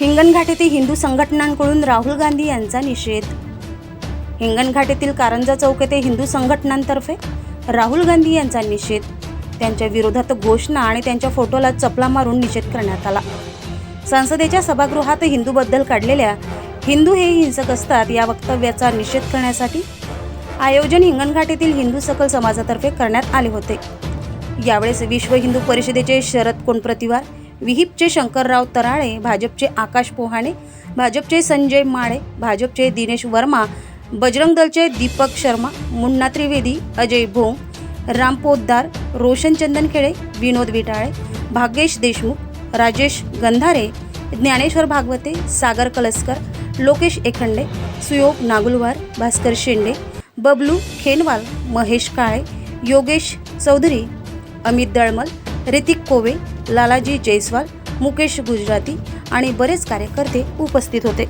हिंगणघाट येथे हिंदू संघटनांकडून राहुल गांधी यांचा निषेध. हिंगणघाट येथील कारंजा चौक येथे हिंदू संघटनांतर्फे राहुल गांधी यांचा निषेध. त्यांच्या विरोधात घोषणा आणि त्यांच्या फोटोला चपला मारून निषेध करण्यात आला. संसदेच्या सभागृहात हिंदूबद्दल काढलेल्या हिंदू हे हिंसक असतात या वक्तव्याचा निषेध करण्यासाठी आयोजन हिंगणघाट येथील हिंदू सकल समाजातर्फे करण्यात आले होते. यावेळेस विश्व हिंदू परिषदेचे शरद कोणप्रतिवार विहिपचे शंकरराव तराळे भाजपचे आकाश पोहाणे भाजपचे संजय माळे भाजपचे दिनेश वर्मा बजरंग दलचे दीपक शर्मा मुन्ना त्रिवेदी अजय भोंग राम पोद्दार रोशन चंदनखेडे विनोद विटाळे भाग्येश देशमुख राजेश गंधारे ज्ञानेश्वर भागवते सागर कलस्कर लोकेश एखंडे सुयोग नागुलवार भास्कर शेंडे बबलू खेनवाल महेश काळे योगेश चौधरी अमित दळमल ऋतिक कोवे लालाजी जयस्वाल मुकेश गुजराती आणि बरेच कार्यकर्ते उपस्थित होते.